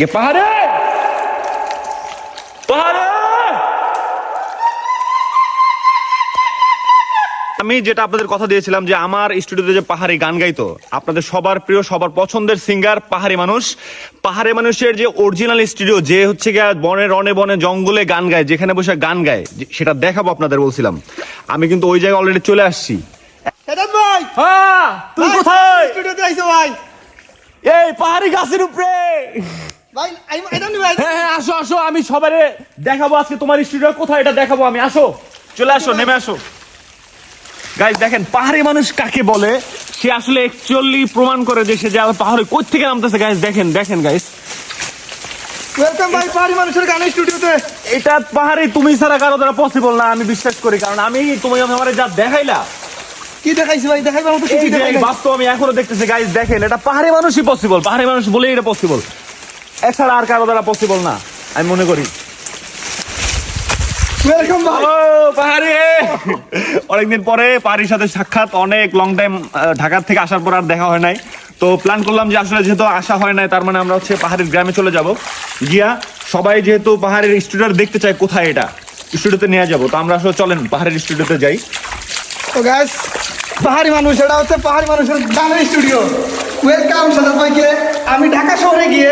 গে পাহাড়ে পাহাড়ে আমি যেটা আপনাদের কথা দিয়েছিলাম যে আমার স্টুডিওতে যে পাহাড়ি গান গাইতো আপনাদের সবার প্রিয় সবার পছন্দের সিঙ্গার পাহাড়ি মানুষ। পাহাড়ি মানুষের যে অরিজিনাল স্টুডিও যে হচ্ছে গিয়া বনে রনে বনে জঙ্গলে গান গায় যেখানে বসে গান গায় যে- সেটা দেখাবো আপনাদের বলছিলাম। আমি কিন্তু ওই জায়গায় অলরেডি চলে আসছি। ভাই! হ্যাঁ তুই কোথায়? স্টুডিওতে আইছো ভাই। এই পাহাড়ি গাছের উপরে। হ্যাঁ হ্যাঁ আসো আসো আমি সবারে দেখাবো আজকে তোমার স্টুডিও কোথায় এটা দেখাবো আমি আসো। চলে আসো নেমে আসো। গাইজ দেখেন পাহাড়ি মানুষ কাকে বলে? সে আসলে অ্যাকচুয়ালি প্রমাণ করে যে সে যে পাহাড়ে কোথ থেকে নামতেছে গাইজ দেখেন দেখেন গাইজ ওয়েলকাম ভাই পাহাড়ি মানুষের গানের স্টুডিওতে এটা পাহাড়ি তুমি ছাড়া কারও দ্বারা পসিবল না আমি বিশ্বাস করি কারণ আমি তুমি আমার যা দেখাইলা। কি দেখাইছি ভাই? দেখাইবার মতো কিছু দেখাই বাস্তব আমি এখনও দেখতেছি গাইজ দেখেন এটা পাহাড়ি মানুষই পসিবল পাহাড়ি মানুষ বলেই এটা পসিবল এছাড়া আর কারও দ্বারা পসিবল না আমি মনে করি। ওয়েলকাম ভাই। পাহাড়ি। অনেকদিন পরে পাহাড়ির সাথে সাক্ষাৎ অনেক লং টাইম ঢাকা থেকে আসার পর আর দেখা হয় নাই। তো প্ল্যান করলাম যে আসলে যেহেতু আসা হয় নাই তার মানে আমরা হচ্ছে পাহাড়ের গ্রামে চলে যাব। গিয়া সবাই যেহেতু পাহাড়ের স্টুডিও দেখতে চায় কোথায় এটা স্টুডিওতে নিয়ে যাব। তো আমরা আসলে চলেন পাহাড়ের স্টুডিওতে যাই। তো গাইস পাহাড়ি মানুষ এটা হচ্ছে পাহাড়ি মানুষের গানের স্টুডিও ওয়েলকাম ভাইকে। আমি ঢাকা শহরে গিয়ে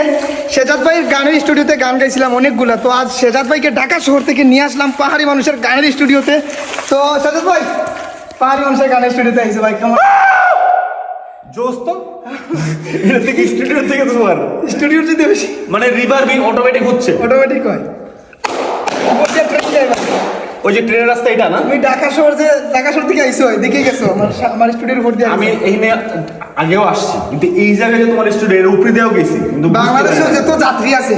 সেজাদ ভাইয়ের গানের স্টুডিওতে গান গাইছিলাম অনেকগুলো। তো আজ সেজাদ ভাইকে ঢাকা শহর থেকে নিয়ে আসলাম পাহাড়ি মানুষের গানের স্টুডিওতে। তো সেজাদ ভাই পাহাড়ি মানুষের গানের স্টুডিওতে আইসে ভাই কেমন? জোস তো। স্টুডিও থেকে তোমার স্টুডিও যদি বেশি। মানে রিভার্বিং অটোমেটিক হচ্ছে। অটোমেটিক হয় উপর দিয়ে ট্রেন যায় ভাই। ওই যে ট্রেনের রাস্তা এটা না? তুমি ঢাকা শহর যে ঢাকা শহর থেকে আইসো দেখে গেছো। আমার আমার স্টুডিওর উপর দিয়ে আমি। এইখানে আগেও আসছি কিন্তু এই জায়গায় তোমার স্টুডিও এর উপরে দিয়েও গেছি কিন্তু পারি যত যাত্রী আছে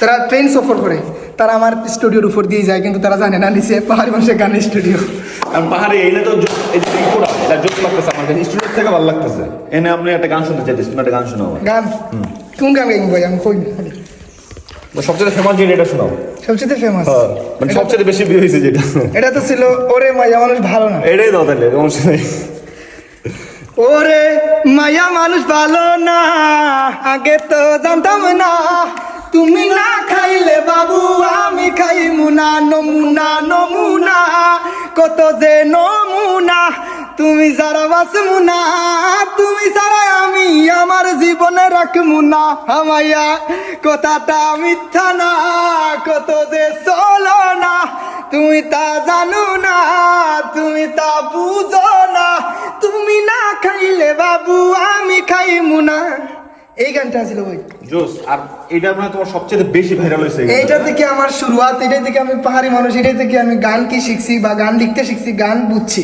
তারা ট্রেন সফর করে। তারা আমার স্টুডিওর উপর দিয়ে যায় কিন্তু তারা জানে না নিচে পাহাড়ি মানুষের গানের স্টুডিও আমি পাহাড়ে এনে তো এটা জোশ লাগতেছে আমার কাছে। স্টুডিও থেকে ভালো লাগতেছে। এনে আপনি একটা গান শুনতে চাইতেছি তুমি একটা গান শোনাও। গান? কোন গান গাইব আমি কই তো সবচেয়ে ফেমাস যেটা এটা শোনাও। সবচেয়ে ফেমাস মানে সবচেয়ে বেশি বিয়ে হয়েছে যেটা। এটা তো ছিল ওরে মাইয়া মানুষ ভালো না। এটাই দাও তাহলে সমস্যা নেই ওরে মায়া মানুষ ভালো না আগে তো জানতাম না। তুমি না খাইলে বাবু আমি খাই মুনা নমুনা নমুনা। কত যে নমুনা তুমি যারা বাসমুনা তুমি ছাড়া আমি আমার জীবনে রাখমু না। হামাইয়া কথাটা মিথ্যা না কত যে চলো না। তুমি তা জানো না তুমি তা বুঝো না। তুমি না খাইলে বাবু আমি খাইমু না। এই গানটা ছিল ভাই। জোস আর এটা মানে তোমার সবচেয়ে বেশি ভাইরাল হয়েছে এইটা। থেকে আমার শুরুয়াত এটাই থেকে আমি পাহাড়ি মানুষ এটাই থেকে আমি গান কি শিখছি বা গান লিখতে শিখছি গান বুঝছি।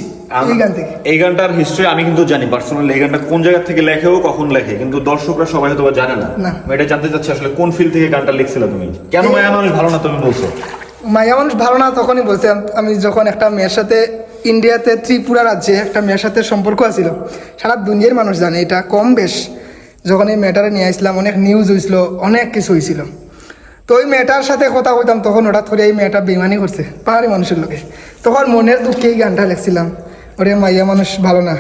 এই গান থেকে। এই গানটার হিস্ট্রি আমি কিন্তু জানি। পার্সোনালি এই গানটা কোন জায়গা থেকে লেখেও কখন লেখে? কিন্তু দর্শকরা সবাই হয়তো জানে না। এটা জানতে চাচ্ছি আসলে কোন ফিল থেকে গানটা লিখছিলে তুমি? কেন মায়া মানুষ ভালো না তুমি বলছো? মায়া মানুষ ভালো না তখনই আমি যখন একটা মেয়ের সাথে ইন্ডিয়াতে ত্রিপুরা রাজ্যে একটা মেয়ের সাথে সম্পর্ক আছিল। সারা দুনিয়ার মানুষ জানে এটা কম বেশ। যখন এই মেয়েটারে নিয়ে আসলাম অনেক নিউজ হয়েছিল অনেক কিছু হয়েছিল তো ওই মেয়েটার সাথে কথা বলতাম তখন হঠাৎ করে এই মেয়েটা বেমানি করছে পাহাড়ি মানুষের লোকে। তখন মনের দুঃখে এই গানটা লিখছিলাম। ওরে মাইয়া মানুষ ভালো না।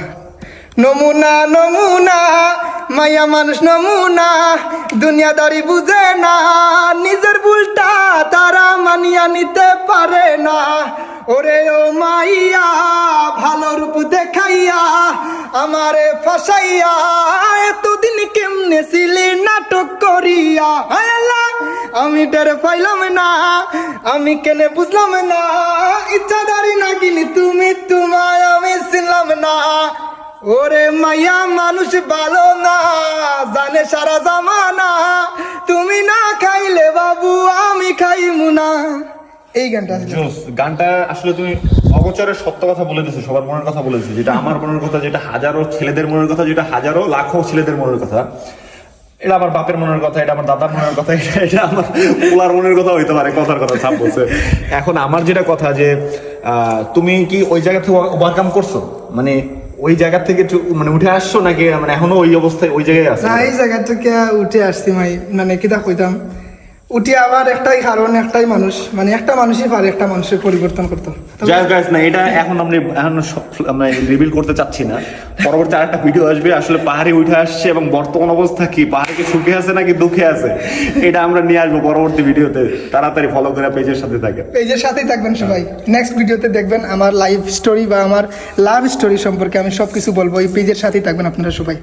নমুনা নমুনা মাইয়া মানুষ নমুনা দুনিয়াদারি বুঝে না নিজের ভুলটা তারা মানিয়া নিতে পারে না। ওরে ও মাইয়া ভালো রূপ দেখাইয়া আমারে ফাঁসাইয়া এতদিন কেমনে ছিলি নাটক করিয়া? আল্লাহ, আমি টের পাইলাম না আমি কেনে বুঝলাম না ইচ্ছাদারি না কিনি তুমি তোমায় চিনলাম না। ওরে মাইয়া, মানুষ ভালো না, জানে সারা জামানা। তুমি না খাইলে বাবু, আমি খাইমু না। এই গানটা গানটা আসলে তুমি অগোচরের সত্য কথা বলে দিছো সবার মনের কথা বলে দিছো যেটা আমার মনের কথা, যেটা হাজারো ছেলেদের মনের কথা, যেটা হাজারো লাখো ছেলেদের মনের কথা। এটা আমার বাপের মনের কথা, এটা আমার দাদার মনের কথা, এটা আমার পোলার মনের কথা হইতে পারে, কথার কথা ছাপ বলছে। এখন আমার যেটা কথা যে তুমি কি ওই জায়গা থেকে ওভারকাম করছ? মানে ওই জায়গা থেকে মানে উঠে আসছো নাকি মানে এখনও ওই অবস্থায় ওই জায়গায় আছো? না, এই জায়গা থেকে উঠে আসছি ভাই মানে কিতা কইতাম উঠি আবার একটাই কারণ একটাই মানুষ। মানে একটা মানুষই পারে একটা মানুষের পরিবর্তন করতে। যাই না এটা এখন আপনি এখন আমরা রিভিল করতে চাচ্ছি না। পরবর্তী আরেকটা ভিডিও আসবে আসলে পাহাড়ে উঠে আসছে এবং বর্তমান অবস্থা কি? পাহাড়ে কি সুখে আছে নাকি দুঃখে আছে? এটা আমরা নিয়ে আসব পরবর্তী ভিডিওতে তাড়াতাড়ি ফলো করে পেজের সাথে থাকে পেজের সাথেই থাকবেন সবাই। নেক্সট ভিডিওতে দেখবেন আমার লাইফ স্টোরি বা আমার লাভ স্টোরি সম্পর্কে আমি সব কিছু বলব। এই পেজের সাথেই থাকবেন আপনারা সবাই।